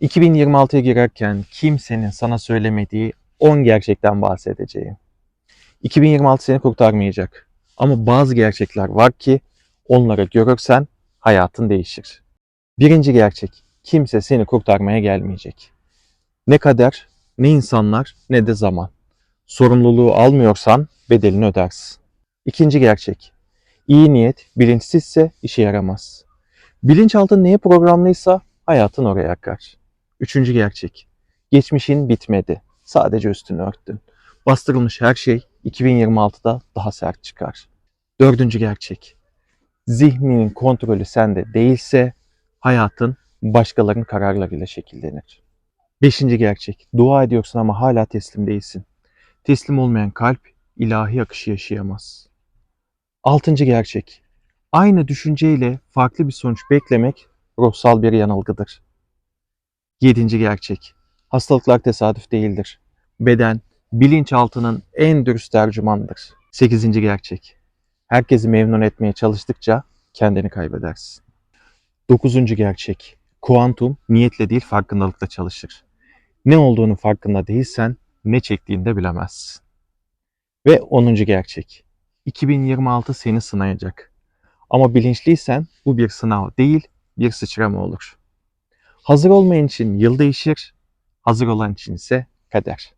2026'ya girerken kimsenin sana söylemediği 10 gerçekten bahsedeceğim. 2026 seni kurtarmayacak. Ama bazı gerçekler var ki onları görürsen hayatın değişir. Birinci gerçek, kimse seni kurtarmaya gelmeyecek. Ne kader, ne insanlar, ne de zaman. Sorumluluğu almıyorsan bedelini ödersin. İkinci gerçek, iyi niyet bilinçsizse işe yaramaz. Bilinçaltın neye programlıysa hayatın oraya akar. Üçüncü gerçek, geçmişin bitmedi. Sadece üstünü örttün. Bastırılmış her şey 2026'da daha sert çıkar. Dördüncü gerçek, zihninin kontrolü sende değilse hayatın başkalarının kararlarıyla şekillenir. Beşinci gerçek, dua ediyorsun ama hala teslim değilsin. Teslim olmayan kalp ilahi akışı yaşayamaz. Altıncı gerçek, aynı düşünceyle farklı bir sonuç beklemek ruhsal bir yanılgıdır. Yedinci gerçek, hastalıklar tesadüf değildir. Beden, bilinçaltının en dürüst tercümanıdır. Sekizinci gerçek, herkesi memnun etmeye çalıştıkça kendini kaybedersin. Dokuzuncu gerçek, kuantum niyetle değil farkındalıkla çalışır. Ne olduğunu farkında değilsen ne çektiğini de bilemezsin. Ve onuncu gerçek, 2026 seni sınayacak. Ama bilinçliysen bu bir sınav değil, bir sıçrama olur. Hazır olmayan için yıl değişir, hazır olan için ise kader.